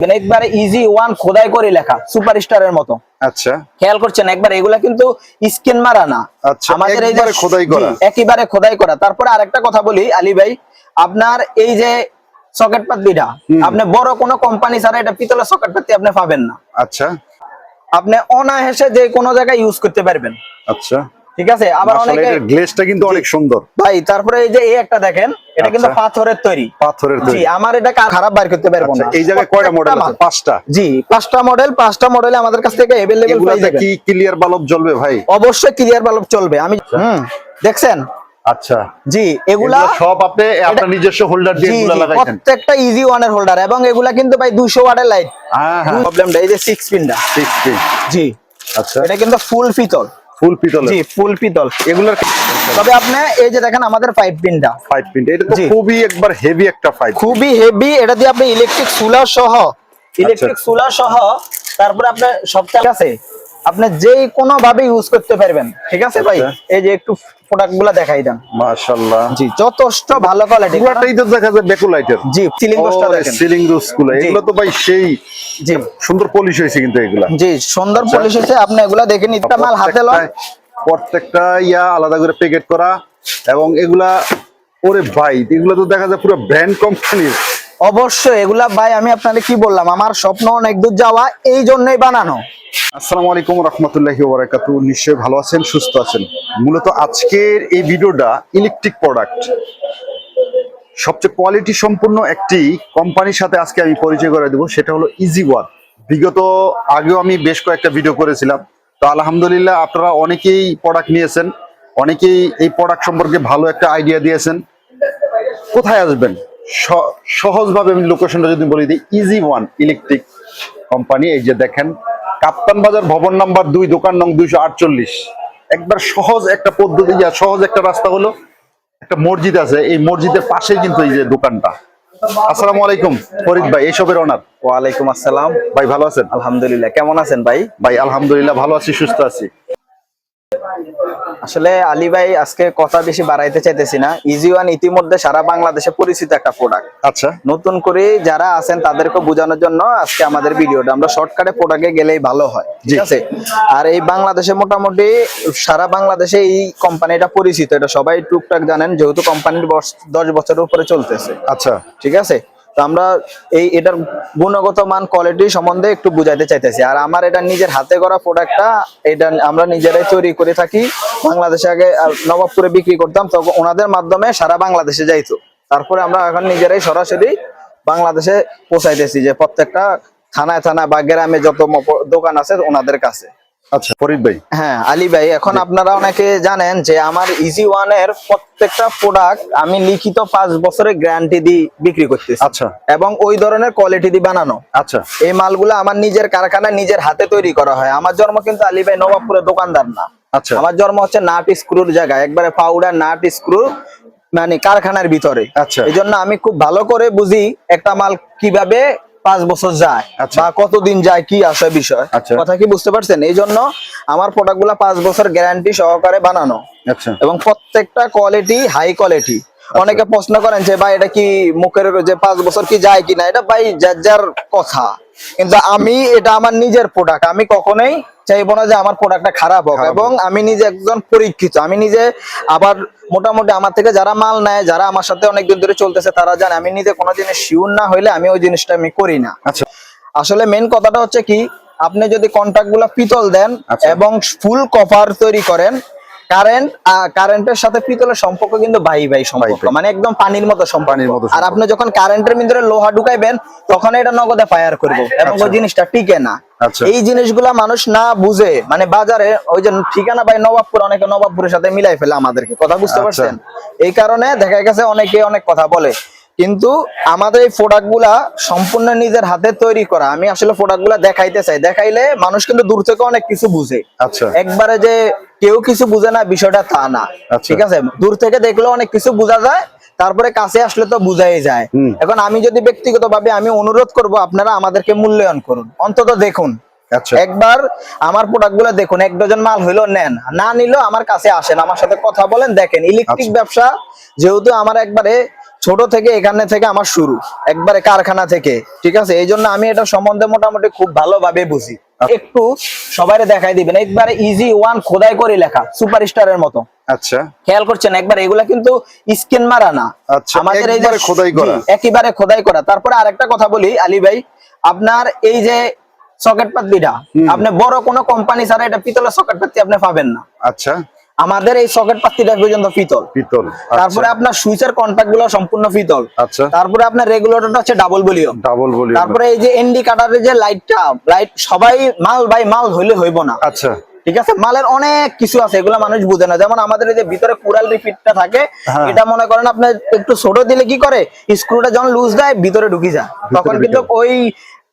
মানে একবারে easy one খোদাই করে লেখা সুপারস্টারের মতো। আচ্ছা। খেয়াল করছেন একবার এগুলা কিন্তু স্ক্রিন মারা না। আচ্ছা, একবারে খোদাই করা। একেবারে খোদাই করা। তারপরে আরেকটা কথা বলি আলী ভাই আপনার এই যে সকেট আপনি বড় কোনো কোম্পানি ছাড়া এটা পিতলের সকেট পাতি আপনি পাবেন না। আচ্ছা। আপনি অনায়াসে যে কোনো জায়গায় ইউজ করতে পারবেন। আচ্ছা। ঠিক আছে আবার আসলে অনেকে এটার গ্লেজটা কিন্তু অনেক সুন্দর ভাই তারপরে এই যে এই একটা দেখেন এটা কিন্তু আচ্ছা। পাথরের তৈরি পাথরের জি তৈরি আমার এটা কা- খারাপ বাইর করতে পারবো আচ্ছা না এই জায়গায় কয়টা মডেল প্রত্যেকটা আছে মাল। পাঁচটা জি পাঁচটা মডেল পাঁচটা মডেলে আমাদের কাছ থেকে अवेलेबल এগুলাতে কি ক্লিয়ার বাল্ব জ্বলবে ভাই অবশ্যই ক্লিয়ার বাল্ব চলবে আমি হুম দেখছেন আচ্ছা জি এগুলা এগুলা সব আপনি আপনার নিজস্ব হোল্ডার দিয়ে জি এগুলা জি, লাগাইছেন প্রত্যেকটা ইজি ওয়ানের হোল্ডার এবং এগুলা কিন্তু ভাই 200 ওয়াটের লাইট হ্যাঁ হ্যাঁ প্রবলেমটা এই যে 6 পিনটা ঠিক ঠিক জি আচ্ছা এটা কিন্তু ফুল পিতল ফুল পিতল জি ফুল পিতল। এগুলোর তবে আপনি এই যে দেখেন আমাদের পাইপ পিনটা ফাইভ পিন এটা তো খুবই একবার হেভি একটা ফাইভ খুবই হেভি এটা দিয়ে আপনি ইলেকট্রিক সোলার সহ ইলেকট্রিক সোলার সহ তারপরে আপনার সবটা আছে। আপনি যেই কোনো ভাবে ইউজ করতে পারবেন ঠিক আছে ভাই? আচ্ছা। এই যে একটু প্রোডাক্টগুলা দেখাই দেন। মাশাআল্লাহ। জি যথেষ্ট ভালো কোয়ালিটি এগুলাটাই তো দেখা যায় বেকুলাইটের জি সিলিং দোষটা দেখেন। সিলিং রুসগুলো এগুলো তো ভাই সেই জি। সুন্দর পলিশ হয়েছে কিন্তু এগুলা। জি সুন্দর আচ্ছা। পলিশ হয়েছে আপনি এগুলা মাল হাতে লন প্রত্যেকটা ইয়া আলাদা করে প্যাকেট করা। এবং এগুলা ওরে ভাই এগুলো তো দেখা যায় পুরো ব্র্যান্ড কোম্পানির অবশ্যই, এগুলা ভাই আমি আপনাকে কি বললাম, আমার স্বপ্ন অনেক দূর যাওয়া এই জন্যই বানানো। আসসালামু আলাইকুম রহমতুল্লাহি ওবারাকাতু। নিশ্চয়ই ভালো আছেন, সুস্থ আছেন? মূলত আজকের এই ভিডিওটা ইলেকট্রিক প্রোডাক্ট সবচেয়ে কোয়ালিটি সম্পূর্ণ একটি কোম্পানির সাথে আজকে আমি পরিচয় করে দেবো, সেটা হলো ইজি ওয়ান বিগত আগেও আমি বেশ কয়েকটা ভিডিও করেছিলাম। তো আলহামদুলিল্লাহ আপনারা অনেকেই প্রোডাক্ট নিয়েছেন, অনেকেই এই প্রোডাক্ট সম্পর্কে ভালো একটা আইডিয়া দিয়েছেন। কোথায় আসবেন? সহজভাবে আমি লোকেশনটা যদি বলি দিই ইজি ওয়ান ইলেকট্রিক কোম্পানি এই যে দেখেন কাপ্তান বাজার ভবন নাম্বার দুই দোকান নং দুইশো আটচল্লিশ। একবার সহজ একটা পদ্ধতি যা সহজ একটা রাস্তা হলো একটা মসজিদ আছে এই মসজিদের পাশেই কিন্তু এই যে দোকানটা। আসসালামু আলাইকুম ফরিদ ভাই এইসবের ওনার ওয়ালাইকুম আসসালাম। ভাই ভালো আছেন? আলহামদুলিল্লাহ কেমন আছেন ভাই? ভাই আলহামদুলিল্লাহ ভালো আছি সুস্থ আছি। আসলে আলী ভাই আজকে কথা বেশি বাড়াইতে চাইতেছি না। ইজি ওয়ান ইতিমধ্যে সারা বাংলাদেশে পরিচিত একটা প্রোডাক্ট আচ্ছা। নতুন করে যারা আছেন তাদেরকে বোঝানোর জন্য আজকে আমাদের ভিডিওটা। আমরা শর্টকাটে প্রোডাক্টে গেলেই ভালো হয় ঠিক আছে? আর এই বাংলাদেশে মোটামুটি সারা বাংলাদেশে এই কোম্পানিটা পরিচিত। এটা সবাই টুকটাক জানেন যেহেতু কোম্পানির দশ বছরের উপরে চলতেছে। আচ্ছা। ঠিক আছে? আমরা এই এটার গুণগত মান কোয়ালিটি সম্বন্ধে একটু বুঝাইতে চাইতেছি। আর আমার এটা নিজের হাতে করা প্রোডাক্টটা এটা আমরা নিজেরাই তৈরি করে থাকি। বাংলাদেশে আগে নবাবপুরে বিক্রি করতাম তখন ওনাদের মাধ্যমে সারা বাংলাদেশে যাইতো। তারপরে আমরা এখন নিজেরাই সরাসরি বাংলাদেশে পৌঁছাইতেছি যে প্রত্যেকটা থানায় থানা বা গ্রামে যত দোকান আছে ওনাদের কাছে। আচ্ছা ফরিদ ভাই। হ্যাঁ আলী ভাই এখন আপনারা অনেকে জানেন যে আমার ইজি ওয়ানের প্রত্যেকটা প্রোডাক্ট আমি লিখিত পাঁচ বছরের গ্যারান্টি দিয়ে বিক্রি করতেছি। আচ্ছা। এবং ওই ধরনের কোয়ালিটি দিয়ে বানানো। আচ্ছা। এই মালগুলো আমার নিজের কারখানায় নিজের হাতে তৈরি করা হয়। আমার জন্ম কিন্তু আলী ভাই নবাবপুরের দোকানদার না। আচ্ছা। আমার জন্ম হচ্ছে নাট স্ক্রুর জায়গায় একবারে পাউডার নাট স্ক্রু মানে কারখানার ভিতরে। আচ্ছা। এই জন্য আমি খুব ভালো করে বুঝি একটা মাল কীভাবে পাঁচ বছর যায় আচ্ছা। বা কতদিন যায় কি আসে বিষয়। আচ্ছা। কথা কি বুঝতে পারছেন? এই জন্য আমার প্রোডাক্টগুলা পাঁচ বছর গ্যারান্টি সহকারে বানানো। আচ্ছা। এবং প্রত্যেকটা কোয়ালিটি হাই কোয়ালিটি অনেকে প্রশ্ন করেন যে ভাই এটা কি মুখের যে পাঁচ বছর কি যায় কিনা? এটা ভাই যার যার কথা। কিন্তু আমি এটা আমার নিজের প্রোডাক্ট আমি কখনোই চাইব না যে আমার প্রোডাক্টটা খারাপ হোক। এবং আমি নিজে একজন পরীক্ষিত। আমি নিজে আবার মোটামুটি আমার থেকে যারা মাল নেয় যারা আমার সাথে অনেকদিন ধরে চলতেছে তারা জানে আমি নিজে কোনো জিনিস শিউর না হইলে আমি ওই জিনিসটা আমি করি না। আচ্ছা। আসলে মেন কথাটা হচ্ছে কি আপনি যদি কন্ট্রাক্টগুলা পিতল দেন আচ্ছা। এবং ফুল কভার তৈরি করেন কারেন্ট কারেন্টের সাথে পিতলের সম্পর্ক কিন্তু ভাই ভাই সম্পর্ক। মানে একদম পানির মতো পানির মতো আর আপনি যখন কারেন্টের ভিতরে লোহা ঢুকাইবেন তখন এটা নগদে ফায়ার করব। এবং আচ্ছা। ওই জিনিসটা টিকে না। আচ্ছা। এই জিনিসগুলা মানুষ না বুঝে। মানে বাজারে ওই যে ঠিকানা ভাই নবাবপুর অনেকে নবাবপুরের সাথে মিলাই ফেলে আমাদেরকে। কথা বুঝতে আচ্ছা। পারছেন? এই কারণে দেখা গেছে অনেকে অনেক কথা বলে। কিন্তু আমাদের এই প্রোডাক্টগুলা সম্পূর্ণ নিজের হাতে তৈরি করা। আমি আসলে প্রোডাক্টগুলা দেখাইতে চাই। দেখাইলে মানুষ কিন্তু দূর থেকে অনেক কিছু বুঝে। আচ্ছা। একবারে যে কেউ কিছু বুঝে না বিষয়টা তা না। আচ্ছা। ঠিক আছে? দূর থেকে দেখলে অনেক কিছু বোঝা যায় তারপরে কাছে আসলে তো বুঝাই যায়। এখন আমি যদি ব্যক্তিগত ভাবে আমি অনুরোধ করব আপনারা আমাদেরকে মূল্যায়ন করুন। অন্তত দেখুন। আচ্ছা। একবার আমার প্রোডাক্টগুলো দেখুন। এক ডজন মাল হইল নেন। না নিলেও আমার কাছে আসেন। আমার সাথে কথা বলেন দেখেন। ইলেকট্রিক আচ্ছা। ব্যবসা যেহেতু আমার একবারে ছোট থেকে এখানে থেকে আমার শুরু একবারে কারখানা থেকে ঠিক আছে? এই জন্য আমি এটা সম্বন্ধে মোটামুটি খুব ভালোভাবে বুঝি। একটু সবাই দেখাই দিবেন একবারে ইজি ওয়ান খোদাই করে লেখা সুপারস্টারের মতো। আচ্ছা। খেয়াল করছেন? একবার এগুলা কিন্তু স্ক্রিন মারা না। আচ্ছা, একবারে খোদাই করা। একেবারে খোদাই করা। তারপরে আরেকটা কথা বলি আলী ভাই আপনার এই যে সকেট পাতিটা আপনি বড় কোনো কোম্পানি ছাড়া এটা পিতলের সকেট পাতি আপনি পাবেন না। আচ্ছা। আমাদের এই সকেট পাতিটা পর্যন্ত পিতল। পিতল তারপরে আপনার সুইচের কন্ট্যাক্টগুলো সম্পূর্ণ পিতল। আচ্ছা। তারপরে আপনার রেগুলেটরটা হচ্ছে ডাবল ভলিউম ডাবল বলি তারপরে এই যে এনডি কাটারের যে লাইটটা লাইট সবাই মাল বাই মাল হইলে হইব না। আচ্ছা। ঠিক আছে? মালের অনেক কিছু আছে এগুলো মানুষ বুঝে না। যেমন আমাদের এই যে ভিতরে কুরাল রিপিটটা থাকে হ্যাঁ। এটা মনে করেন আপনি একটু ছোট দিলে কি করে? স্ক্রুটা যখন লুজ দেয় ভিতরে ঢুকি যায়। তখন কিন্তু ওই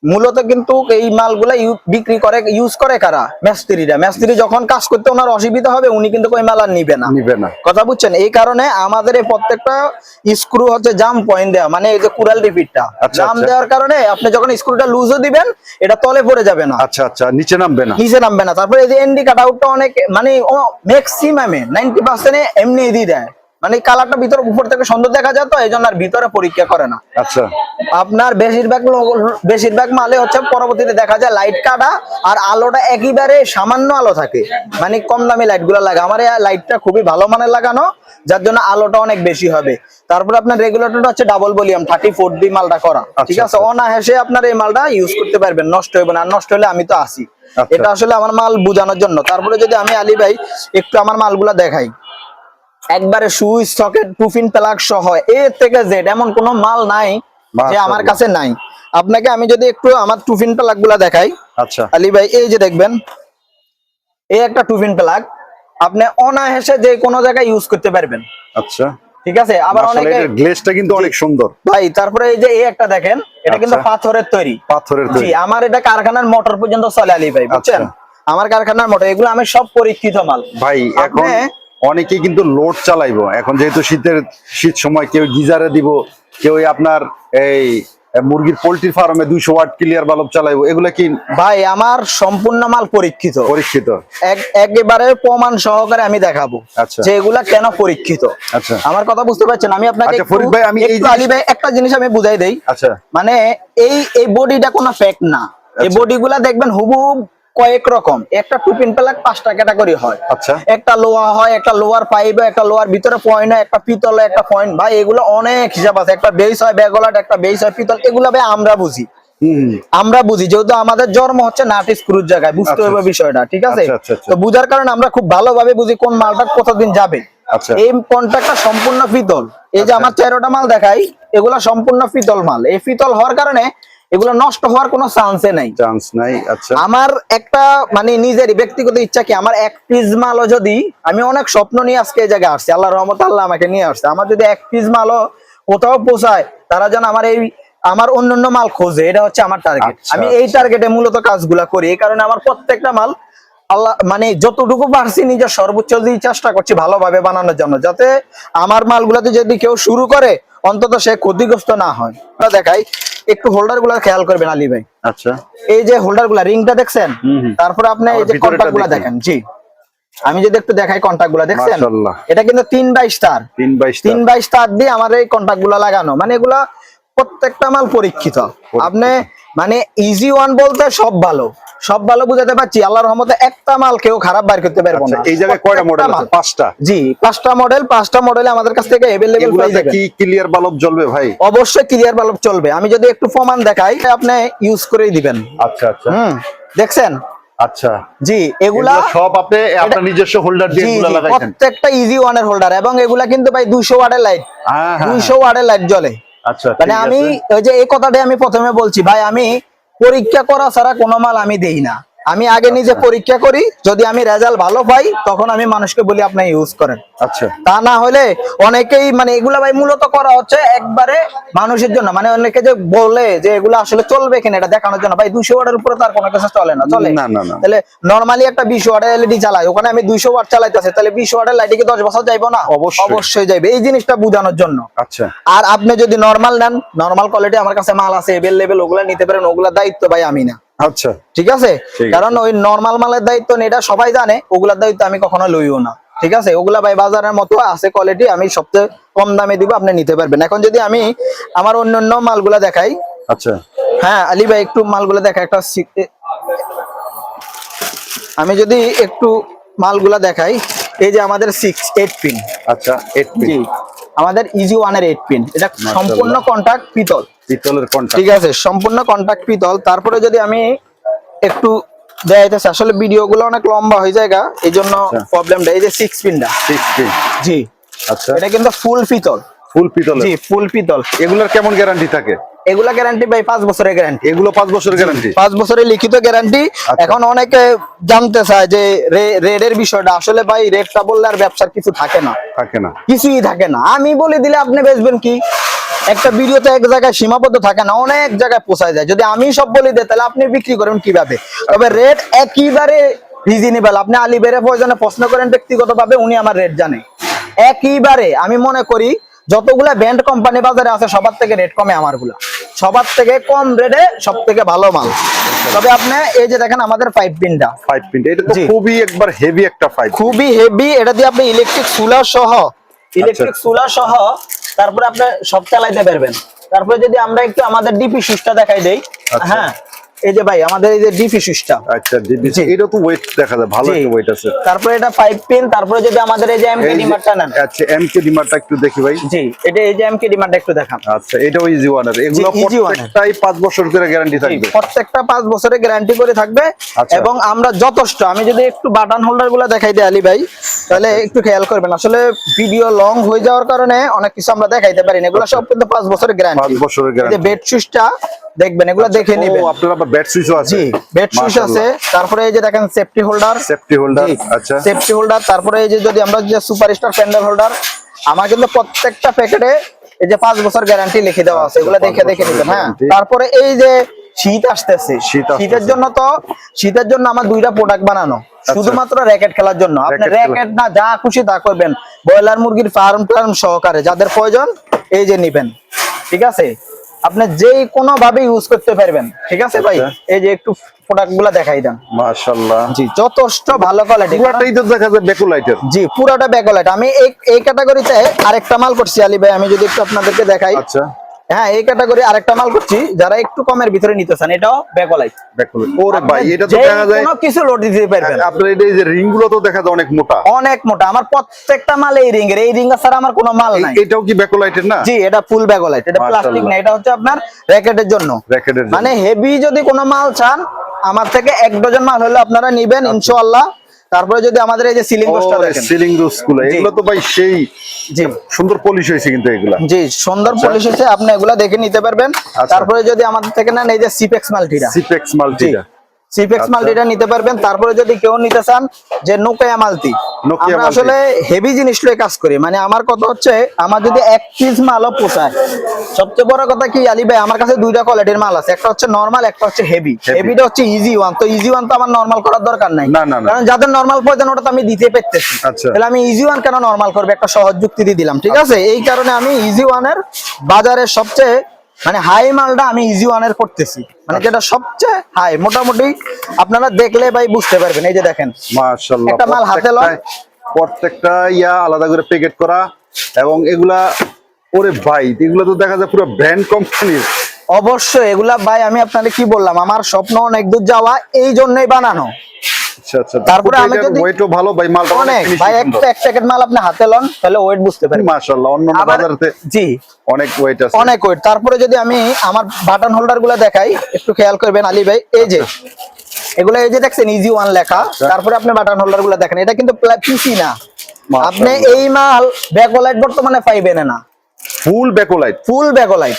মূলত কিন্তু এই মালগুলা বিক্রি করে ইউজ করে কারা? মেস্ত্রিরা। মেস্ত্রি যখন কাজ করতে ওনার অসুবিধা হবে উনি কিন্তু ওই মাল আর নিবে না। নিবে না। কথা বুঝছেন? এই কারণে আমাদের এই প্রত্যেকটা স্ক্রু হচ্ছে জাম পয়েন্ট দেওয়া মানে এই যে কুরাল রিপিটটা জাম। দেওয়ার কারণে আপনি যখন স্ক্রুটা লুজও দিবেন এটা তলে পড়ে যাবে না। আচ্ছা আচ্ছা নিচে নামবে না। নিচে নামবে না। তারপরে এই যে এনডি কাট আউটটা অনেক মানে ম্যাক্সিমামে নাইনটি পার্সেন্টে এমনি দিয়ে দেয়। মানে কালারটা ভিতরে উপর থেকে সুন্দর দেখা যায় তো এই জন্য আর ভিতরে পরীক্ষা করে না। আচ্ছা। আপনার বেশিরভাগ বেশিরভাগ মালে হচ্ছে পরবর্তীতে দেখা যায় লাইট কাটা আর আলোটা একেবারে সামান্য আলো থাকে। মানে কম দামি লাইটগুলো লাগে। আমার এই লাইটটা খুবই ভালো মানের লাগানো যার জন্য আলোটা অনেক বেশি হবে। তারপর আপনার রেগুলেটরটা হচ্ছে ডাবল ভলিউম থার্টি ফোর দি মালটা করা। ঠিক আছে? আচ্ছা। অনায়াসে আপনার এই মালটা ইউজ করতে পারবেন। নষ্ট হবে না। আর নষ্ট হলে আমি তো আসি। আচ্ছা। এটা আসলে আমার মাল বোঝানোর জন্য। তারপরে যদি আমি আলী ভাই একটু আমার মালগুলা দেখাই। একবারে সুইচ সকেট প্রুফিন প্লাগ সহ এ থেকে জেড এমন কোনো মাল নাই যে আমার কাছে নাই। আপনাকে আমি যদি একটু আমার টুফিন প্লাগগুলা দেখাই। আচ্ছা। আলী ভাই এই যে দেখবেন এই একটা টুফিন প্লাগ আপনি অনায়াসে যে কোনো জায়গায় ইউজ করতে পারবেন। আচ্ছা। ঠিক আছে? আবার অনেকে গ্লেজটা কিন্তু অনেক সুন্দর। ভাই তারপরে এই যে এই একটা দেখেন এটা কিন্তু আচ্ছা। পাথরের তৈরি। পাথরের জি তৈরি আমার এটা কারখানার মোটর পর্যন্ত চলে আলী ভাই বুঝছেন? আচ্ছা। আমার কারখানার মোটর এগুলো আমি সব পরীক্ষিত মাল। ভাই এখন অনেকে কিন্তু লোড চালাইবো। এখন যেহেতু শীতের শীত সময় কেউ গিজারে দিব কেউ আপনার এই মুরগির পোল্ট্রি ফার্মে দুইশো ওয়াট ক্লিয়ার বাল্ব চালাইবো এগুলা কি ভাই আমার সম্পূর্ণ মাল পরীক্ষিত। পরীক্ষিত? একেবারে প্রমাণ সহকারে আমি দেখাবো আচ্ছা। যে এগুলা কেন পরীক্ষিত। আচ্ছা। আমার কথা বুঝতে পারছেন? আমি আপনাকে আচ্ছা, ফরিদ ভাই, আমি আলী ভাই একটা জিনিস আমি বুঝাই দেই। আচ্ছা। মানে এই এই বডিটা কোনো ফ্যাক্ট না। এই আচ্ছা। বডি গুলা দেখবেন হুবহু কয়েক রকম। একটা টুপিন পেলাক পাঁচটা ক্যাটাগরি হয়। আচ্ছা। একটা লোহা হয় একটা লোয়ার পাইপ একটা লোয়ার ভিতরে পয়েন্ট হয় একটা পিতল একটা পয়েন্ট ভাই এগুলো অনেক হিসাব আছে। একটা বেস হয় ব্যাগলাট একটা বেস হয় পিতল এগুলো ভাই আমরা বুঝি। আমরা বুঝি যেহেতু আমাদের জন্ম হচ্ছে নাট স্ক্রুর জায়গায় বুঝতে আচ্ছা, হবে আচ্ছা। বিষয়টা ঠিক আছে? আচ্ছা। তো বুঝার কারণে আমরা খুব ভালোভাবে বুঝি কোন মালটা কতদিন যাবে। এই কন্ট্রাক্টটা সম্পূর্ণ পিতল। এই যে। আমার তেরোটা মাল দেখাই এগুলো সম্পূর্ণ পিতল মাল। এই পিতল হওয়ার কারণে এগুলো নষ্ট হওয়ার কোনো চান্সে নাই। চান্স নাই আচ্ছা। আমার একটা মানে নিজের ব্যক্তিগত ইচ্ছা কি আমার এক পিস মালও যদি আমি অনেক স্বপ্ন নিয়ে আজকে এই জায়গায় আসছি আল্লাহ রহমত আল্লাহ আমাকে নিয়ে আসছে। আমার যদি এক পিস মালও কোথাও পৌঁছায় তারা যেন আমার এই আমার অন্যান্য মাল খোঁজে এটা হচ্ছে আমার টার্গেট আচ্ছা, আমি এই টার্গেটে মূলত কাজগুলা করি এই কারণে আমার প্রত্যেকটা মাল আল্লাহ মানে যতটুকু পারছি নিজের সর্বোচ্চ দিয়ে চেষ্টা করছি ভালোভাবে বানানোর জন্য যাতে আমার মালগুলাতে যদি কেউ শুরু করে অন্তত সে ক্ষতিগ্রস্ত না হয়। দেখাই একটু হোল্ডারগুলা খেয়াল করবেন আলী ভাই। আচ্ছা। এই যে হোল্ডারগুলা রিংটা দেখছেন। তারপরে আপনি এই যে কন্টাক্টগুলা দেখেন। জি। আমি যদি একটু দেখাই কন্টাক্টগুলা দেখছেন? এটা কিন্তু তিন বাই স্টার তিন বাই তিন বাই স্টার দিয়ে আমার এই কন্টাক্টগুলা লাগানো। মানে এগুলা প্রত্যেকটা মাল পরীক্ষিত। আপনি মানে ইজি ওয়ান বলতে সব ভালো। সব ভালো বুঝাতে পারছি আল্লাহ রহমতে একটা মাল কেউ খারাপ বাইর করতে পারব আচ্ছা না। এই জায়গায় কয়টা মডেল আছে? পাঁচটা? জি পাঁচটা মডেল পাঁচটা মডেলে আমাদের কাছ থেকে এগুলাতে কি ক্লিয়ার বাল্ব জ্বলবে ভাই? অবশ্যই ক্লিয়ার বাল্ব চলবে। আমি যদি একটু প্রমাণ দেখাই আপনি ইউজ করেই দিবেন। আচ্ছা আচ্ছা। হুম দেখছেন? আচ্ছা। জি এগুলা সব আপনি আপনার নিজস্ব হোল্ডার দিয়ে এগুলা লাগাইছেন। প্রত্যেকটা ইজি ওয়ানের হোল্ডার এবং এগুলা কিন্তু ভাই দুইশো ওয়াটের লাইট হ্যাঁ হ্যাঁ ওয়াটের লাইট জ্বলে। আচ্ছা মানে আমি ওই যে এই কথাটাই আমি প্রথমে বলছি ভাই আমি পরীক্ষা করা ছাড়া কোনো মাল আমি দেই না। আমি আগে নিজে আচ্ছা। পরীক্ষা করি যদি আমি রেজাল্ট ভালো পাই তখন আমি মানুষকে বলি আপনি ইউজ করেন। আচ্ছা। তা না হলে অনেকেই মানে এগুলা ভাই মূলত করা হচ্ছে একবারে মানুষের জন্য। মানে অনেকে যে বলে যে এগুলো আসলে চলবে কিনা এটা দেখানোর জন্য। ভাই দুইশো ওয়াটের উপরে তার কোনো কিছু চলে না চলে? না, না, না। তাহলে নর্মালি একটা বিশ ওয়াটের এলইডি চালাই ওখানে আমি দুইশো ওয়াট চালাইতেছি তাহলে বিশ ওয়াটের লাইটে কি দশ বছর যাইবো না? অবশ্যই। অবশ্যই যাইবে। এই জিনিসটা বোঝানোর জন্য। আচ্ছা। আর আপনি যদি নর্মাল নেন নর্মাল কোয়ালিটি আমার কাছে মাল আছে এভেল লেভেল ওগুলা নিতে পারেন ওগুলা দায়িত্ব ভাই আমি না। আচ্ছা। ঠিক আছে? কারণ ওই নর্মাল মালের দায়িত্ব এটা সবাই জানে ওগুলার দায়িত্ব আমি কখনো লইও না। ঠিক আছে? ওগুলা ভাই বাজারের মতো আছে কোয়ালিটি আমি সবচেয়ে কম দামে দিব আপনি নিতে পারবেন। এখন যদি আমি আমার অন্য অন্য মালগুলা দেখাই আচ্ছা। হ্যাঁ আলী ভাই একটু মালগুলা দেখা একটা আমি যদি একটু মালগুলা দেখাই এই যে আমাদের সিক্স এইট পিন আচ্ছা এইট জি। আমাদের ইজি ওয়ানের এইট পিন এটা সম্পূর্ণ কন্টাক্ট পিতল। পিতলের কন্টাক্ট ঠিক আছে সম্পূর্ণ কন্টাক্ট পিতল। তারপরে যদি আমি একটু আসলে ভিডিও গুলো অনেক লম্বা হয়ে যায় এই জন্য আচ্ছা। প্রবলেমটা এই যে সিক্স পিনটা সিক্স পিন জি। আচ্ছা। এটা কিন্তু ফুল পিতল। ফুল পিতলের। জি ফুল পিতল। এগুলোর কেমন গ্যারান্টি থাকে? এগুলা গ্যারান্টি ভাই পাঁচ বছরের গ্যারান্টি এগুলো পাঁচ বছরের গ্যারান্টি পাঁচ বছরের লিখিত গ্যারান্টি আচ্ছা। এখন অনেকে জানতে চায় যে রেডের বিষয়টা আসলে ভাই রেটটা বললে আর ব্যবসার কিছু থাকে না। থাকে না। কিছুই থাকে না। আমি বলে দিলে আপনি বেচবেন কি? একটা ভিডিওতে এক জায়গায় সীমাবদ্ধ থাকে না অনেক জায়গায় পোষায় যায়। যদি আমি সব বলে দেয় তাহলে আপনি বিক্রি করেন কীভাবে? তবে রেট একেবারে রিজনেবল আপনি আলী বেড়ে প্রয়োজনে প্রশ্ন করেন ব্যক্তিগতভাবে উনি আমার রেট জানে। একইবারে আমি মনে করি যতগুলা ব্যান্ড কোম্পানি বাজারে আছে সবার থেকে রেট কমে আমারগুলা। সবার থেকে কম রেটে সব থেকে ভালো মাল। তবে আপনি এই যে দেখেন আমাদের পাইপ পিনটা ফাইভ পিন এটা তো খুবই একবার হেভি একটা ফাইভ খুবই হেভি এটা দিয়ে আপনি ইলেকট্রিক সুলার সহ ইলেকট্রিক চুলা সহ তারপরে আপনি সব চালাইতে পারবেন। তারপরে যদি আমরা একটু আমাদের ডিপি সুইচটা দেখাই দেই। আচ্ছা। হ্যাঁ এই যে ভাই আমাদের এই যে ডিপি সুইচটা। আচ্ছা জি। এটা তো ওয়েট দেখা যায় ভালো একটা ওয়েট আছে। তারপরে এটা পাইপ পিন তারপরে যদি আমাদের এই যে এমকে ডিমারটা নেন। আচ্ছা এমকে ডিমারটা একটু দেখি ভাই। জি এটা এই যে এমকে ডিমারটা একটু দেখান। আচ্ছা এটাও ইজি ওয়ানের এগুলো। প্রত্যেকটাই পাঁচ বছর করে গ্যারান্টি থাকবে। প্রত্যেকটা পাঁচ বছরের গ্যারান্টি করে থাকবে আচ্ছা। এবং আমরা যথেষ্ট আমি যদি একটু বাটন হোল্ডারগুলা দেখাই দিই আলী ভাই তাহলে একটু খেয়াল করবেন আসলে ভিডিও লং হয়ে যাওয়ার কারণে অনেক কিছু আমরা দেখাইতে পারি না। এগুলো সব কিন্তু পাঁচ বছরের পাঁচ গ্যারান্টি বছরের এই যে গ্যারান্টি বেড সুইচটা দেখবেন এগুলো দেখে নেবেন। আপনার আবার ব্যাট সুইচও আছে। জি বেড সুইচ আছে। তারপরে এই যে দেখেন সেফটি হোল্ডার সেফটি হোল্ডার আচ্ছা। সেফটি হোল্ডার তারপরে এই যে যদি আমরা যে সুপারস্টার প্যান্ডেল হোল্ডার আমার কিন্তু প্রত্যেকটা প্যাকেটে এই যে পাঁচ বছর গ্যারান্টি লিখে দেওয়া আছে। এগুলো আচ্ছা, দেখে দেখে বছরের নেবেন হ্যাঁ। তারপরে এই যে শীত আসতেছে। শীতের জন্য তো শীতের জন্য আমার দুইটা প্রোডাক্ট বানানো। শুধুমাত্র র্যাকেট খেলার জন্য। আপনি র্যাকেট না যা খুশি তা করবেন। ব্রয়লার মুরগির ফার্ম টার্ম সহকারে যাদের প্রয়োজন এই যে নিবেন। ঠিক আছে? আপনি যেই কোনো ভাবে ইউজ করতে পারবেন ঠিক আছে ভাই? আচ্ছা। এই যে একটু প্রোডাক্টগুলা দেখাই দেন। মাশাআল্লাহ। জি যথেষ্ট ভালো কোয়ালিটি পুরাটাই তো দেখা যায় বেকুলাইটের জি পুরোটা ব্যাকলাইট আমি এই এই ক্যাটাগরিতে আরেকটা মাল করছি আলী ভাই আমি যদি একটু আপনাদেরকে দেখাই। আচ্ছা। হ্যাঁ এই ক্যাটাগরি আরেকটা মাল করছি। যারা একটু কমের ভিতরে নিতে চান এটাও ব্যাকলাইট ওরে ভাই এটা তো দেখা যায় কোনো কিছু লোড দিতে পারবেন। আপনার এই যে রিংগুলো তো দেখা যায় অনেক মোটা। অনেক মোটা। আমার প্রত্যেকটা মাল এই রিং এর এই রিং ছাড়া আমার কোনো মাল নাই। এটাও কি বেকুলাইটের না? জি এটা ফুল ব্যাকলাইট এটা প্লাস্টিক না এটা হচ্ছে আপনার র্যাকেটের জন্য। র্যাকেটের মানে হেভি যদি কোনো মাল চান আমার থেকে এক ডজন মাল হলে আপনারা নিবেন আচ্ছা। ইনশাআল্লাহ। তারপরে যদি আমাদের এই যে সিলিং পোস্টটা দেখেন। সিলিং রোস্টগুলো গুলো এগুলো তো ভাই সেই জি। সুন্দর পলিশ হয়েছে কিন্তু এগুলা। জি সুন্দর পলিশ হয়েছে আপনি এগুলা দেখে নিতে পারবেন। আচ্ছা। তারপরে যদি আমাদের থেকে নেন এই যে সিপেক্স মাল্টিটা সিপেক্স মাল্টিটা সিপেক্স আচ্ছা। মাল্টিটা নিতে পারবেন তারপরে যদি কেউ নিতে চান যে নোকিয়া নোকিয়া আমরা মাল্টি। আসলে হেভি জিনিস লয়ে কাজ করি মানে আমার কথা হচ্ছে আমার যদি এক পিস মালও পোষায় সবচেয়ে বড় কথা কি আলী ভাই আমার কাছে দুইটা কোয়ালিটির মাল আছে একটা হচ্ছে নরমাল একটা হচ্ছে হেভি। হেভিটা হচ্ছে ইজি ওয়ান তো ইজি ওয়ান তো আমার নরমাল করার দরকার নাই। কারণ যাদের নরমাল প্রয়োজন ওটা তো আমি দিতে পেতেছি আচ্ছা। তাহলে আমি ইজি ওয়ান কেন নরমাল করবে একটা সহজ যুক্তি দিয়ে দিলাম ঠিক আছে এই কারণে আমি ইজি ওয়ানের বাজারে সবচেয়ে মানে হাই মালটা আমি ইজি ওয়ানের করতেছি। মানে যেটা সবচেয়ে হাই মোটামুটি আপনারা দেখলে ভাই বুঝতে পারবেন। এই যে দেখেন। মাশাআল্লাহ একটা মাল হাতে। প্রত্যেকটা- প্রত্যেকটা ইয়া আলাদা করে প্যাকেট করা এবং এগুলা ওরে ভাই এগুলো তো দেখা যায় পুরো ব্র্যান্ড কোম্পানির অবশ্যই এগুলা ভাই আমি আপনাদের কি বললাম? আমার স্বপ্ন অনেক দূর যাওয়া এই জন্যই বানানো। আচ্ছা আচ্ছা তারপরে আমি যদি- ওয়েটও ভালো? ভাই মালটা অনেক ভাই একটা এক প্যাকেট মাল আপনি হাতে লন তাহলে ওয়েট বুঝতে পারবেন। মাশাআল্লাহ অন্য আবার জি। অনেক ওয়েট আছে। অনেক ওয়েট তারপরে যদি আমি আমার বাটন হোল্ডারগুলা দেখাই একটু খেয়াল করবেন আলী ভাই এই যে এগুলো এই যে দেখছেন ইজি ওয়ান লেখা। তারপরে আপনি বাটন হোল্ডারগুলা দেখেন এটা কিন্তু পিসি না। আপনি এই মাল ব্যাকলাইট বর্তমানে পাইবেন না। ফুল ব্যাকোলাইট ফুল ব্যাকলাইট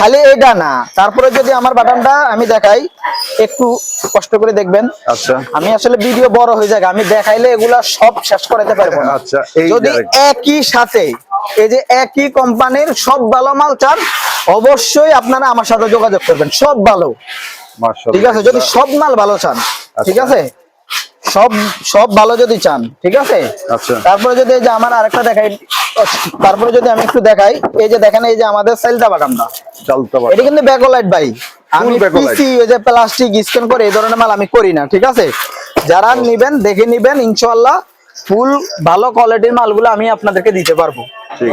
খালি এটা না। তারপরে যদি আমার বাটনটা আমি দেখাই একটু কষ্ট করে দেখবেন। আচ্ছা। আমি আসলে ভিডিও বড় হয়ে যায় আমি দেখাইলে এগুলা সব শেষ করাতে পারব না। আচ্ছা, এই যদি একই সাথে এই যে একই কোম্পানির সব ভালো মাল চান অবশ্যই আপনারা আমার সাথে যোগাযোগ করবেন সব ভালো। মাশাআল্লাহ। ঠিক আছে? যদি সব মাল ভালো চান ঠিক আচ্ছা। আছে? সব সব ভালো যদি চান ঠিক আছে? আচ্ছা। তারপরে যদি এই যে আমার আরেকটা দেখাই তারপরে যদি আমি একটু দেখাই এই যে দেখেন এই যে আমাদের সেলটা বাটামটা চালতে এটা কিন্তু ব্যাকলাইট ভাই। আমি পিসি ওই যে প্লাস্টিক স্ক্যান করে এই ধরনের মাল আমি করি না ঠিক আছে? যারা নিবেন দেখে নিবেন ইনশাআল্লাহ ফুল ভালো কোয়ালিটির মালগুলো আমি আপনাদেরকে দিতে পারব।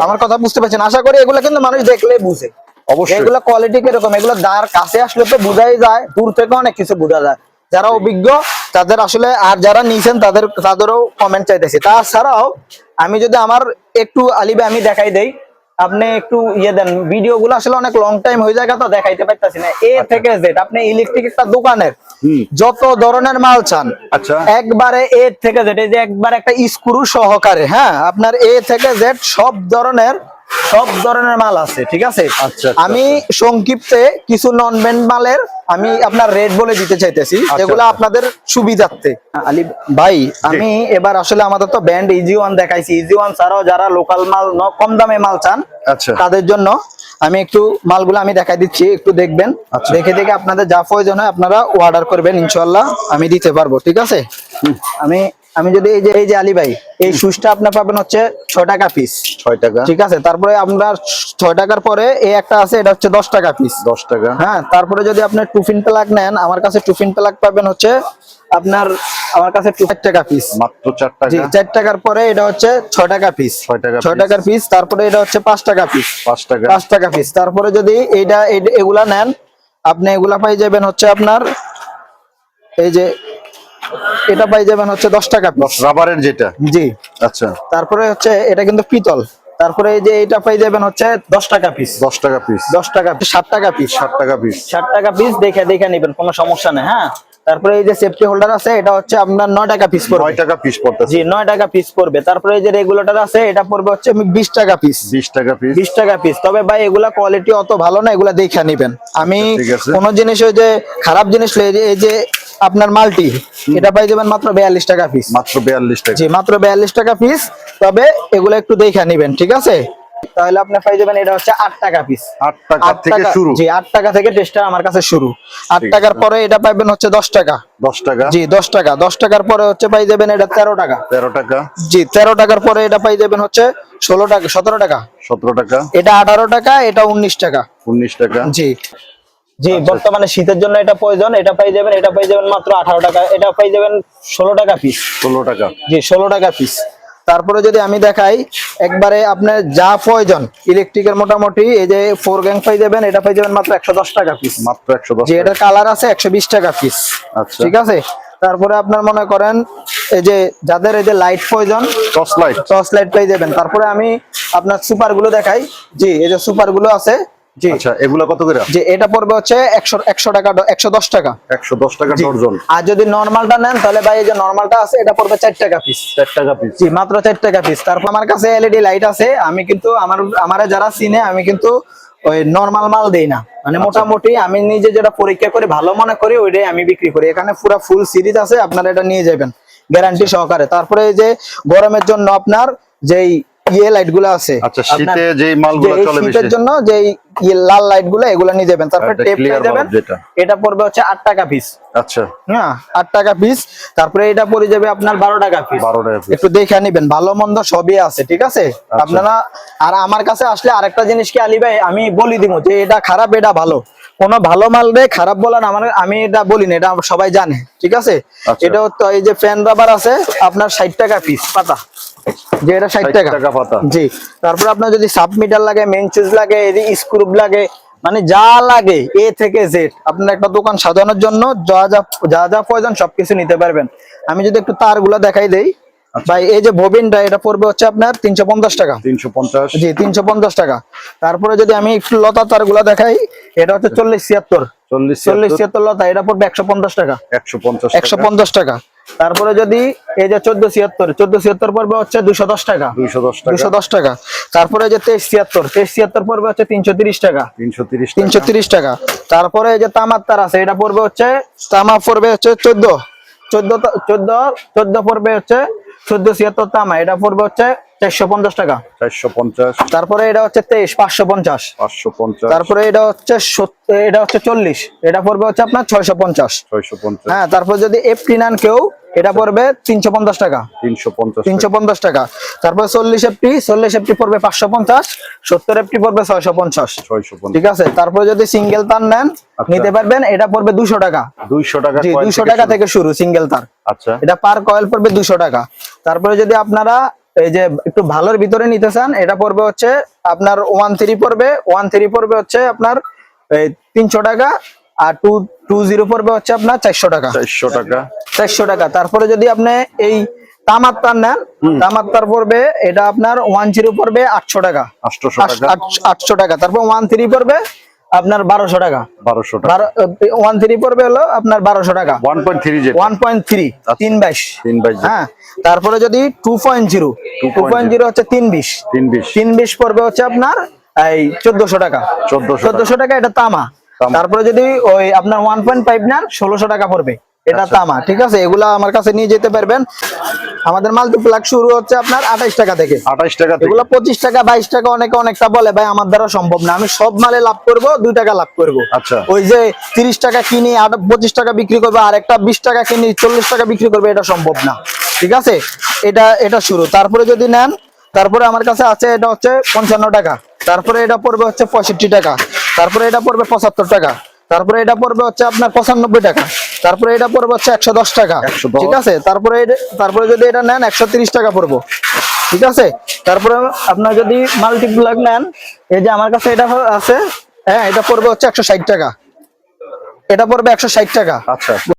আমার কথা বুঝতে পারছেন? আশা করি এগুলো কিন্তু মানুষ দেখলে বুঝে। অবশ্যই। এগুলো কোয়ালিটি কীরকম? এগুলো দাঁড় কাছে আসলে তো বোঝাই যায় দূর থেকে অনেক কিছু বোঝা যায়। যারা অভিজ্ঞ তাদের আসলে আর যারা নিছেন তাদের তাদেরও কমেন্ট চাইতেছি। তাছাড়াও আমি যদি আমার একটু আলিবে আমি দেখাই দেই। আপনি একটু ইয়ে দেন ভিডিও গুলো আসলে অনেক লং টাইম হয়ে যায় তো দেখাইতে পারতেছি না। এ থেকে জেড আপনি ইলেকট্রিক একটা দোকানের যত ধরনের মাল চান আচ্ছা। একবারে এ থেকে জেড এই যে একবার একটা স্ক্রু সহকারে হ্যাঁ? আপনার এ থেকে জেড সব ধরনের সব ধরনের মাল আছে ঠিক আছে? আচ্ছা, আচ্ছা, আমি সংক্ষিপ্তে কিছু নন ব্যান্ড মালের আমি আপনার রেট বলে দিতে চাইতেছি আচ্ছা, যেগুলো আচ্ছা। আপনাদের সুবিধার্থে। আলি ভাই আমি এবার আসলে আমাদের তো ব্যান্ড ইজি ওয়ান দেখাইছি ইজি ওয়ান ছাড়াও যারা লোকাল মাল কম দামে মাল চান আচ্ছা। তাদের জন্য আমি একটু মালগুলো আমি দেখাই দিচ্ছি একটু দেখবেন। আচ্ছা। দেখে দেখে আপনাদের যা প্রয়োজন হয় আপনারা অর্ডার করবেন ইনশাল্লাহ আমি দিতে পারব ঠিক আছে? আমি আমি যদি এই যে এই যে আলী ভাই এই শুজটা আপনার পাবেন হচ্ছে ছয় টাকা পিস ছয় টাকা। ঠিক আছে? তারপরে আপনার ছয় টাকার পরে এই একটা আছে এটা হচ্ছে দশ টাকা পিস দশ টাকা। হ্যাঁ তারপরে যদি আপনি টুফিন প্লাগ নেন আমার কাছে টুফিন প্লাগ পাবেন হচ্ছে আপনার আমার কাছে চার টাকা পিস মাত্র চার টাকা। চার টাকার পরে এটা হচ্ছে ছয় টাকা পিস ছয় টাকা ছয়। টাকার পিস তারপরে এটা হচ্ছে পাঁচ টাকা পিস পাঁচ টাকা। পাঁচ টাকা পিস তারপরে যদি এইটা এই- এগুলা নেন আপনি এগুলা পাই যাবেন হচ্ছে আপনার এই যে এটা পাই যাবেন হচ্ছে দশ টাকা পিস রাবারের যেটা? জি। আচ্ছা। তারপরে হচ্ছে এটা কিন্তু পিতল। তারপরে এই যে এটা পাই যাবেন হচ্ছে দশ টাকা পিস দশ টাকা পিস দশ টাকা পিস ষাট টাকা পিস ষাট টাকা পিস ষাট টাকা পিস দেখে দেখে নেবেন কোনো সমস্যা নেই হ্যাঁ? তারপরে এই যে সেফটি হোল্ডার আছে এটা হচ্ছে আপনার নয় টাকা পিস পড়বে। নয় টাকা পিস পড়তেছে। জি নয় টাকা পিস পড়বে। তারপরে এই যে রেগুলেটর আছে এটা পড়বে হচ্ছে বিশ টাকা পিস বিশ টাকা পিস বিশ টাকা পিস তবে ভাই এগুলা কোয়ালিটি অত ভালো না এগুলা দেখে নিবেন। আমি আচ্ছা, কোন জিনিস ওই যে খারাপ জিনিস এই যে আপনার মাল্টি এটা পাই যাবেন মাত্র বিয়াল্লিশ টাকা পিস মাত্র বিয়াল্লিশ টাকা। জি মাত্র বিয়াল্লিশ টাকা পিস তবে এগুলো একটু দেখে নিবেন ঠিক আছে? তাহলে আপনি পাই যাবেন এটা হচ্ছে আট টাকা পিস আট টাকা থেকে শুরু। জি আট টাকা থেকে টেস্টার আমার কাছে শুরু। আট টাকার পরে এটা পাইবেন হচ্ছে দশ টাকা। দশ টাকা? জি দশ টাকা। দশ টাকার পরে হচ্ছে পাই যাবেন এটা তেরো টাকা। তেরো টাকা। জি তেরো টাকার পরে এটা পাই যাবেন হচ্ছে ষোলো টাকা সতেরো টাকা। সতেরো টাকা। এটা আঠারো টাকা এটা উনিশ টাকা। উনিশ টাকা। জি। জি বর্তমানে শীতের জন্য এটা প্রয়োজন এটা পাই যাবেন এটা পাই যাবেন মাত্র আঠারো টাকা এটা পাই যাবেন ষোলো টাকা পিস ষোলো টাকা। জি ষোলো টাকা পিস তারপরে যদি আমি দেখাই একবারে আপনার যা প্রয়োজন ইলেকট্রিকের মোটামুটি এই যে ফোর গ্যাং পাই যাবেন এটা পাই যাবেন মাত্র একশো দশ টাকা পিস মাত্র একশো দশ যে এটার কালার আছে একশো বিশ টাকা পিস আচ্ছা। ঠিক আছে? তারপরে আপনার মনে করেন এই যে যাদের এই যে লাইট প্রয়োজন টর্চ লাইট টর্চ লাইট পেয়ে যাবেন তারপরে আমি আপনার সুপারগুলো দেখাই। জি এই যে সুপারগুলো আছে জি। আচ্ছা এগুলা কত করে? যে এটা পড়বে হচ্ছে টাকা ড- একশো দশ টাকা। একশো দশ টাকা জি। আর যদি নর্মালটা নেন তাহলে ভাই এই যে নর্মালটা আছে এটা পড়বে টাকা পিস টাকা পিস জি মাত্র টাকা পিস তারপর আমার কাছে এলইডি লাইট আছে আমি কিন্তু আমার আমার যারা চিনে আমি কিন্তু ওই নর্মাল মাল দেই না। মানে মোটামুটি আমি নিজে যেটা পরীক্ষা করে ভালো মনে করি ওইটাই আমি বিক্রি করি। এখানে পুরো ফুল সিরিজ আছে আপনারা এটা নিয়ে যাবেন। গ্যারান্টি সহকারে। তারপরে এই যে গরমের জন্য আপনার যেই ইয়ে লাইটগুলো আছে। আচ্ছা শীতে যে মালগুলো এই চলে শীতের জন্য যে ইয়ে লাল লাইটগুলো এগুলো নিয়ে যাবেন। তারপর টেপ clear যাবেন এটা পড়বে হচ্ছে আট টাকা পিস আচ্ছা। হ্যাঁ আট টাকা পিস তারপরে এটা পড়ে যাবে আপনার বারো টাকা পিস বারো টাকা পিস একটু দেখে নিবেন ভালো মন্দ সবই আছে ঠিক আছে? আপনারা আর আমার কাছে আসলে আরেকটা জিনিস কি আলী ভাই আমি বলি দিব যে এটা খারাপ এটা ভালো। কোন ভালো মাল রে খারাপ বলার আমার আমি এটা বলি না এটা সবাই জানে ঠিক আছে? আচ্ছা। এটা এই যে ফ্যান রাবার আছে আপনার ষাট টাকা পিস পাতা। যে এটা ষাট 60 টাকা টাকা পাতা। জি। তারপর আপনার যদি সাব মিটার লাগে মেন চুজ লাগে স্ক্রুপ লাগে মানে যা লাগে এ থেকে জেড আপনার একটা দোকান সাজানোর জন্য যা যা যা যা প্রয়োজন সবকিছু নিতে পারবেন। আমি যদি একটু তারগুলো দেখাই দেই আচ্ছা। ভাই এই যে ববিনটা এটা পড়বে হচ্ছে আপনার তিনশো পঞ্চাশ টাকা। তিনশো পঞ্চাশ। জি তিনশো পঞ্চাশ টাকা। তারপরে যদি আমি একটু লতা তারগুলো দেখাই এটা হচ্ছে চল্লিশ ছিয়াত্তর। চল্লিশ চল্লিশ ছিয়াত্তর লতা এটা পড়বে একশো পঞ্চাশ টাকা। একশো পঞ্চাশ একশো পঞ্চাশ টাকা। তারপরে যদি এই যে চোদ্দ ছিয়াত্তর চোদ্দ ছিয়াত্তর পর্বে হচ্ছে দুশো দশ টাকা। দুশো দশ টাকা। দুশো দশ টাকা। তারপরে যে তেইশ ছিয়াত্তর তেইশ ছিয়াত্তর পর্বে হচ্ছে তিনশো তিরিশ টাকা। তিনশো তিরিশ তিনশো তিরিশ টাকা। তারপরে এই যে তামার তার আছে এটা পড়বে হচ্ছে তামা পড়বে হচ্ছে চোদ্দ। চোদ্দ চোদ্দ চোদ্দ পর্বে হচ্ছে চোদ্দ ছিয়াত্তর তামা এটা পড়বে হচ্ছে চারশো পঞ্চাশ টাকা। চারশো পঞ্চাশ। তারপরে এটা হচ্ছে তেইশ পাঁচশো পঞ্চাশ। পাঁচশো পঞ্চাশ। তারপরে এটা হচ্ছে এটা হচ্ছে চল্লিশ। এটা পড়বে হচ্ছে আপনার ছয়শো পঞ্চাশ। ছয়শো পঞ্চাশ। হ্যাঁ তারপর যদি এফ নেন কেউ এটা পড়বে তিনশো পঞ্চাশ টাকা। তিনশো পঞ্চাশ তিনশো পঞ্চাশ টাকা। তারপরে চল্লিশ এফটি চল্লিশ এফটি পড়বে পাঁচশো পঞ্চাশ। সত্তর এফটি পড়বে ছয়শো পঞ্চাশ। ঠিক আছে? তারপরে যদি সিঙ্গেল তার নেন আচ্ছা। নিতে পারবেন এটা পড়বে দুশো টাকা। দুইশো টাকা থেকে টাকা থেকে শুরু সিঙ্গেল তার। আচ্ছা। এটা পার কয়েল পড়বে দুশো টাকা। তারপরে যদি আপনারা এই যে একটু ভালোর ভিতরে নিতে চান এটা পড়বে হচ্ছে আপনার ওয়ান থ্রি পড়বে ওয়ান থ্রি পড়বে হচ্ছে আপনার তিনশো টাকা আর টু টু জিরো পড়বে হচ্ছে আপনার চারশো টাকা। চারশো টাকা। চারশো টাকা। তারপরে যদি আপনি এই তামার তার নেন তামার তার পড়বে এটা আপনার ওয়ান জিরো পড়বে আটশো টাকা। আটশো টাকা। তারপর ওয়ান থ্রি পড়বে আপনার বারোশো টাকা। বারোশো টাকা। ওয়ান থ্রি পড়বে হলো আপনার বারোশো টাকা। One point three one point three তিন বাইশ। তিন বাইশ হ্যাঁ তারপরে যদি two point zero two point zero হচ্ছে তিন বিশ। তিন বিশ। তিন বিশ পড়বে হচ্ছে আপনার এই চোদ্দশো টাকা। চোদ্দশো টাকা। এটা তামা। তামা। তারপরে যদি ওই আপনার ওয়ান পয়েন্ট ফাইভ নেন ষোলোশো টাকা পড়বে। এটা আচ্ছা। তামা ঠিক আছে? এগুলা আমার কাছে নিয়ে যেতে পারবেন। আমাদের মাল্টিপ্লাক শুরু হচ্ছে আপনার আঠাইশ টাকা থেকে। আঠাইশ টাকা এগুলো পঁচিশ টাকা বাইশ টাকা অনেকে অনেকটা বলে ভাই আমার দ্বারা সম্ভব না। আমি সব মালে লাভ করব দুই টাকা লাভ করব। আচ্ছা। ওই যে তিরিশ টাকা কিনি আর পঁচিশ টাকা বিক্রি করব আর একটা বিশ টাকা কিনি চল্লিশ টাকা বিক্রি করবে এটা সম্ভব না। ঠিক আছে? এটা এটা শুরু। তারপরে যদি নেন তারপরে আমার কাছে আছে এটা হচ্ছে পঞ্চান্ন টাকা। তারপরে এটা পড়বে হচ্ছে পঁয়ষট্টি টাকা। তারপরে এটা পড়বে পঁচাত্তর টাকা। তারপরে এটা পড়বে হচ্ছে আপনার পঁচানব্বই টাকা। তারপরে এটা পড়বে হচ্ছে একশো দশ টাকা। ঠিক আছে? তারপরে তারপরে যদি এটা নেন একশো তিরিশ টাকা পড়ব। ঠিক আছে? তারপরে আপনার যদি মাল্টি মাল্টিপ্লাগ নেন এই যে আমার কাছে এটা আছে হ্যাঁ এটা পড়বে হচ্ছে একশো ষাট টাকা। এটা পড়বে একশো ষাট টাকা। আচ্ছা।